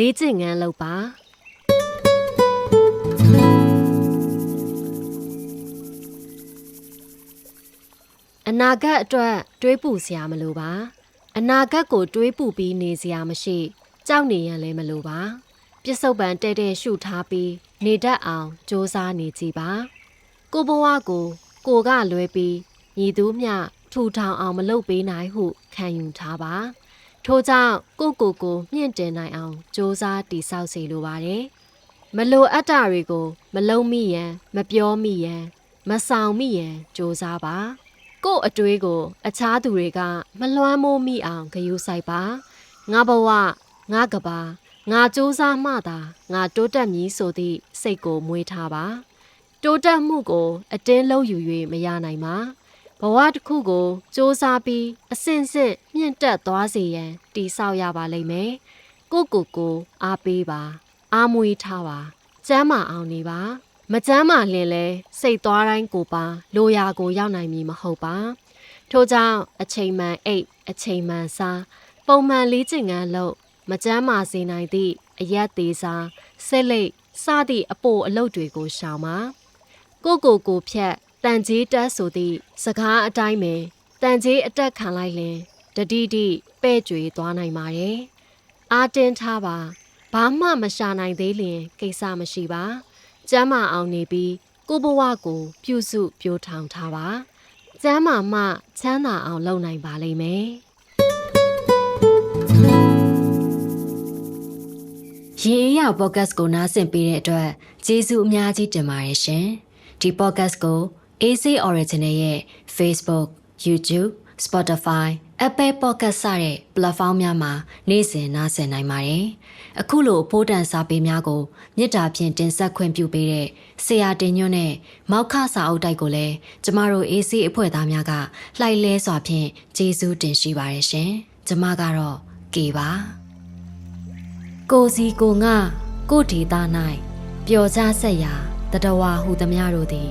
လေ့ကျင့်ခန်းလုပ်ပါအနာဂတ်အတွက် တွေးပူစရာမလိုပါအနာဂတ်ကိုတွေးပူပြီးနေစရာမရှိကြောက်နေရန်လည်းမလိုပါပြစ္ဆုတ်ပံတဲ့တဲ့ရှုထားပြီးနေတတ်အောင်စ조사နေကြည့်ပါကိုဘဝကို ကိုကလွဲပြီးညီသူမျှထူထောင်အောင်မလုပ်ပေးနိုင်ဟုခံယူထားပါ ထို့ကြောင့်ကိုကိုကိုမြင့်တင်နိုင်အောင်စ조사တိဆောက်စေလိုပါတယ်မလိုအပ်တာတွေကို မလုံးမိရန်မပြောမိရန်မဆောင်မိရန်စ조사ပါ ကို့အတွေးကို အခြားသူတွေက မလွမ်းမိုးမိအောင်ဂရုစိုက်ပါငါဘဝငါကဘာငါစူးစမ်းမှသာငါတိုးတက်မည်ဆိုသည့်စိတ်ကိုမွေးထားပါ တိုးတက်မှုကို အတင်းလုံးယူ၍မရနိုင်ပါ ဘဝတစ်ခုကိုစူးစမ်းပြီးအစဉ်စဉ်မြင့်တက်သွားစေရန်တည်ဆောက်ရပါလိမ့်မယ်ကိုကိုကိုအားပေးပါအားမွေးထားပါကျမ်းမာအောင်နေပါမကျမ်းမာလင်လဲစိတ်သွားတိုင်းကိုပါလိုရာကိုရောက်နိုင်မည်မဟုတ်ပါထို့ကြောင့်အချိန်မှန်အိတ်အချိန်မှန်စားပုံမှန်လေးကျင့်ခန်းလုပ်မကျမ်းမာစေနိုင်သည့်အရက်သေးစားဆက်လက်စသည့်အပိုအလုပ်တွေကိုရှောင်ပါကိုကိုကိုဖြတ် တန်ကြီးတက်ဆိုသည့်စကားအတိုင်းပဲတန်ကြီးအတက်ခံလိုက်လင်တတိတိပဲ့ကြွေသွားနိုင်ပါတယ်အာတင်းထားပါဘာမှမရှာနိုင်သေးလျင်ကိစ္စမရှိပါကျမ်းမာအောင်နေပြီးကိုဘဝကို ပြုစုပြိုထောင်ထားပါကျမ်းမာမှချမ်းသာအောင်လုပ်နိုင်ပါလိမ့်မယ်ရေအေးရပေါ့ကတ်ကိုနားဆင်ပေးတဲ့အတွက်ကျေးဇူးအများကြီးတင်ပါတယ်ရှင်ဒီပေါ့ကတ်ကို AC Original ရဲ့ Facebook, YouTube, Spotify, Apple Podcast စတဲ့ platform များမှာနေ့စဉ်နားဆင်နိုင်ပါတယ်။အခုလိုဖိုးတန်စာပေများကိုမေတ္တာဖြင့်တင်ဆက်ခွင့်ပြုပေးတဲ့ဆရာတင်ညွန့်နဲ့မောက်ခစာအုပ်တိုက်ကိုလည်းကျမတို့ AC အဖွဲ့သားများကလှိုက်လဲစွာဖြင့်ကျေးဇူးတင်ရှိပါတယ်ရှင်။ကျမကတော့ကေပါ။ကိုစီကိုငါကိုဒေတာ၌ပျော်ကြဆက်ရာတတဝါဟုသမျှတို့သည်